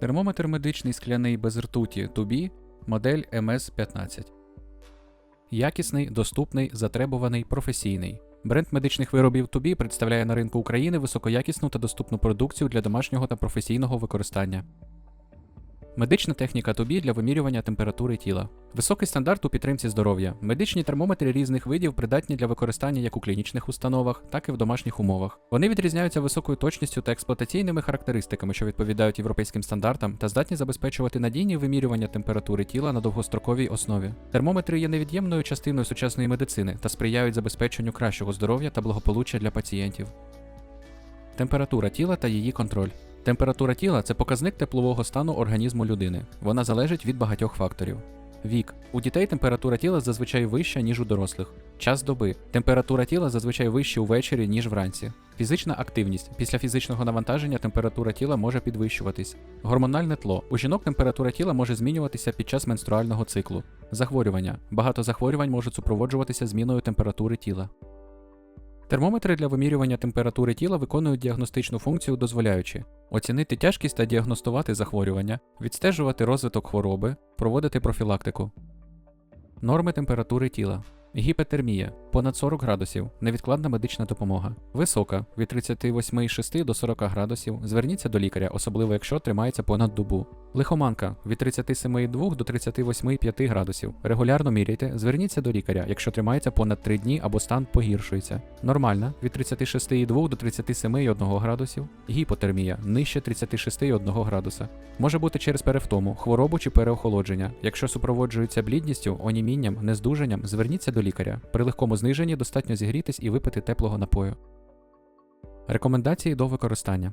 Термометр медичний скляний без ртуті Тубі, модель MS-15. Якісний, доступний, затребуваний, професійний. Бренд медичних виробів Тубі представляє на ринку України високоякісну та доступну продукцію для домашнього та професійного використання. Медична техніка Тубі для вимірювання температури тіла. Високий стандарт у підтримці здоров'я. Медичні термометри різних видів придатні для використання як у клінічних установах, так і в домашніх умовах. Вони відрізняються високою точністю та експлуатаційними характеристиками, що відповідають європейським стандартам, та здатні забезпечувати надійні вимірювання температури тіла на довгостроковій основі. Термометри є невід'ємною частиною сучасної медицини та сприяють забезпеченню кращого здоров'я та благополуччя для пацієнтів. Температура тіла та її контроль. Температура тіла це показник теплового стану організму людини. Вона залежить від багатьох факторів. Вік. У дітей температура тіла зазвичай вища, ніж у дорослих. Час доби. Температура тіла зазвичай вища увечері, ніж вранці. Фізична активність. Після фізичного навантаження температура тіла може підвищуватись. Гормональне тло. У жінок температура тіла може змінюватися під час менструального циклу. Захворювання. Багато захворювань можуть супроводжуватися зміною температури тіла. Термометри для вимірювання температури тіла виконують діагностичну функцію, дозволяючи оцінити тяжкість та діагностувати захворювання, відстежувати розвиток хвороби, проводити профілактику. Норми температури тіла. Гіпотермія понад 40 градусів, невідкладна медична допомога. Висока від 38,6 до 40 градусів. Зверніться до лікаря, особливо якщо тримається понад добу. Лихоманка від 37,2 до 38,5 градусів. Регулярно міряйте, зверніться до лікаря, якщо тримається понад 3 дні або стан погіршується. Нормальна від 36,2 до 37,1 градусів. Гіпотермія нижче 36,1 градуса. Може бути через перевтому, хворобу чи переохолодження. Якщо супроводжується блідністю, онімінням, нездужанням, зверніться до лікаря. При легкому зниженні достатньо зігрітись і випити теплого напою. Рекомендації до використання.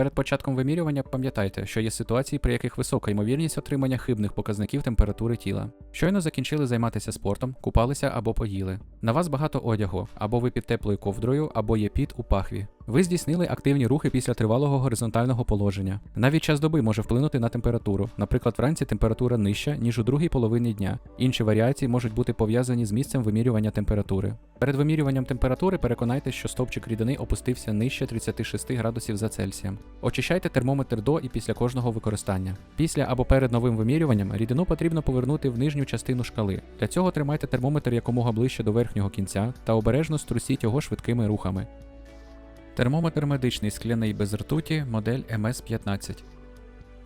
Перед початком вимірювання пам'ятайте, що є ситуації, при яких висока ймовірність отримання хибних показників температури тіла. Щойно закінчили займатися спортом, купалися або поїли. На вас багато одягу, або ви під теплою ковдрою, або є піт у пахві. Ви здійснили активні рухи після тривалого горизонтального положення. Навіть час доби може вплинути на температуру. Наприклад, вранці температура нижча, ніж у другій половині дня. Інші варіації можуть бути пов'язані з місцем вимірювання температури. Перед вимірюванням температури переконайтеся, що стовпчик рідини опустився нижче 36 градусів за Цельсієм. Очищайте термометр до і після кожного використання. Після або перед новим вимірюванням рідину потрібно повернути в нижню частину шкали. Для цього тримайте термометр якомога ближче до верхнього кінця та обережно струсіть його швидкими рухами. Термометр медичний скляний без ртуті, модель MS-15.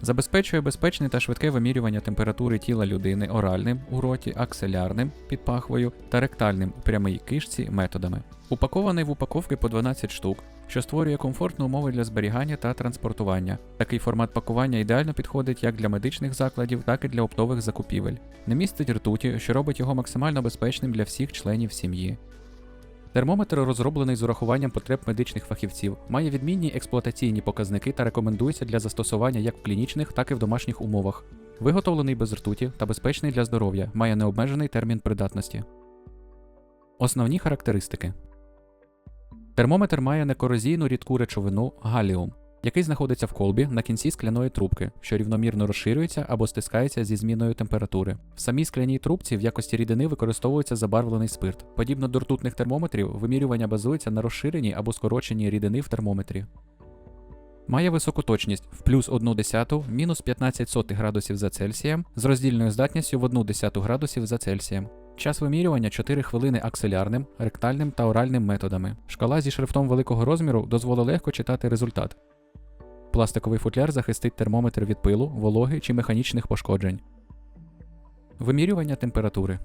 Забезпечує безпечне та швидке вимірювання температури тіла людини оральним у роті, акселярним під пахвою та ректальним у прямій кишці методами. Упакований в упаковки по 12 штук, що створює комфортні умови для зберігання та транспортування. Такий формат пакування ідеально підходить як для медичних закладів, так і для оптових закупівель. Не містить ртуті, що робить його максимально безпечним для всіх членів сім'ї. Термометр розроблений з урахуванням потреб медичних фахівців, має відмінні експлуатаційні показники та рекомендується для застосування як в клінічних, так і в домашніх умовах. Виготовлений без ртуті та безпечний для здоров'я, має необмежений термін придатності. Основні характеристики Термометр має некорозійну рідку речовину галіум, який знаходиться в колбі на кінці скляної трубки, що рівномірно розширюється або стискається зі зміною температури. В самій скляній трубці в якості рідини використовується забарвлений спирт. Подібно до ртутних термометрів, вимірювання базується на розширеній або скороченій рідини в термометрі. Має високу точність в плюс 1 десяту, мінус 15 сотих градусів за Цельсієм з роздільною здатністю в 1 десяту градусів за Цельсієм. Час вимірювання 4 хвилини акселярним, ректальним та оральним методами. Шкала зі шрифтом великого розміру дозволить легко читати результат. Пластиковий футляр захистить термометр від пилу, вологи чи механічних пошкоджень. Вимірювання температури.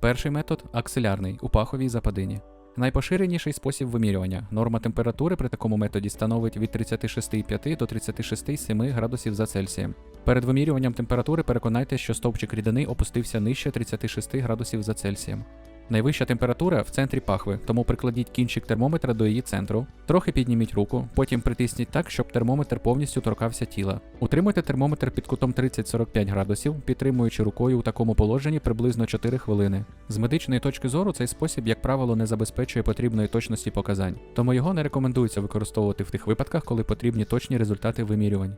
Перший метод акселярний у паховій западині. Найпоширеніший спосіб вимірювання. Норма температури при такому методі становить від 36,5 до 36,7 градусів за Цельсієм. Перед вимірюванням температури переконайтеся, що стовпчик рідини опустився нижче 36 градусів за Цельсієм. Найвища температура в центрі пахви, тому прикладіть кінчик термометра до її центру, трохи підніміть руку, потім притисніть так, щоб термометр повністю торкався тіла. Утримуйте термометр під кутом 30-45 градусів, підтримуючи рукою у такому положенні приблизно 4 хвилини. З медичної точки зору цей спосіб, як правило, не забезпечує потрібної точності показань, тому його не рекомендується використовувати в тих випадках, коли потрібні точні результати вимірювань.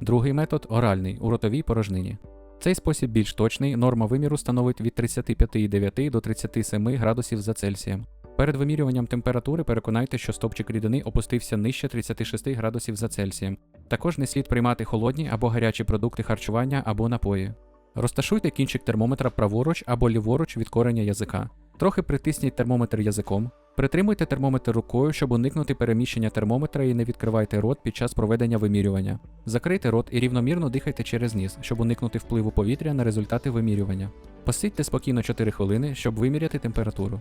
Другий метод оральний у ротовій порожнині. Цей спосіб більш точний, норма виміру становить від 35,9 до 37 градусів за Цельсієм. Перед вимірюванням температури переконайте, що стопчик рідини опустився нижче 36 градусів за Цельсієм. Також не слід приймати холодні або гарячі продукти харчування або напої. Розташуйте кінчик термометра праворуч або ліворуч від кореня язика. Трохи притисніть термометр язиком. Притримуйте термометр рукою, щоб уникнути переміщення термометра і не відкривайте рот під час проведення вимірювання. Закрийте рот і рівномірно дихайте через ніс, щоб уникнути впливу повітря на результати вимірювання. Посидьте спокійно 4 хвилини, щоб виміряти температуру.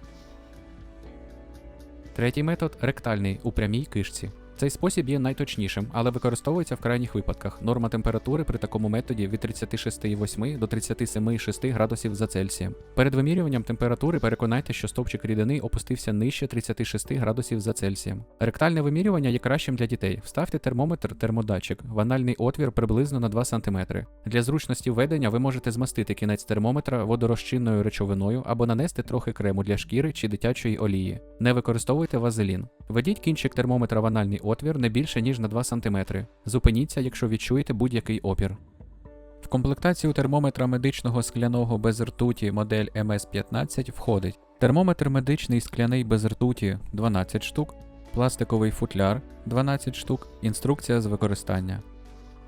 Третій метод ректальний у прямій кишці. Цей спосіб є найточнішим, але використовується в крайніх випадках. Норма температури при такому методі від 36,8 до 37,6 градусів за Цельсієм. Перед вимірюванням температури переконайте, що стовпчик рідини опустився нижче 36 градусів за Цельсієм. Ректальне вимірювання є кращим для дітей. Вставте термометр термодатчик в анальний отвір приблизно на 2 см. Для зручності введення ви можете змастити кінець термометра водорозчинною речовиною або нанести трохи крему для шкіри чи дитячої олії. Не використовуйте вазелін. Введіть кінчик термометра в анальний отвір не більше ніж на 2 см. Зупиніться, якщо відчуєте будь-який опір. В комплектацію термометра медичного скляного без ртуті модель MS15 входить термометр медичний скляний без ртуті 12 штук, пластиковий футляр 12 штук, інструкція з використання.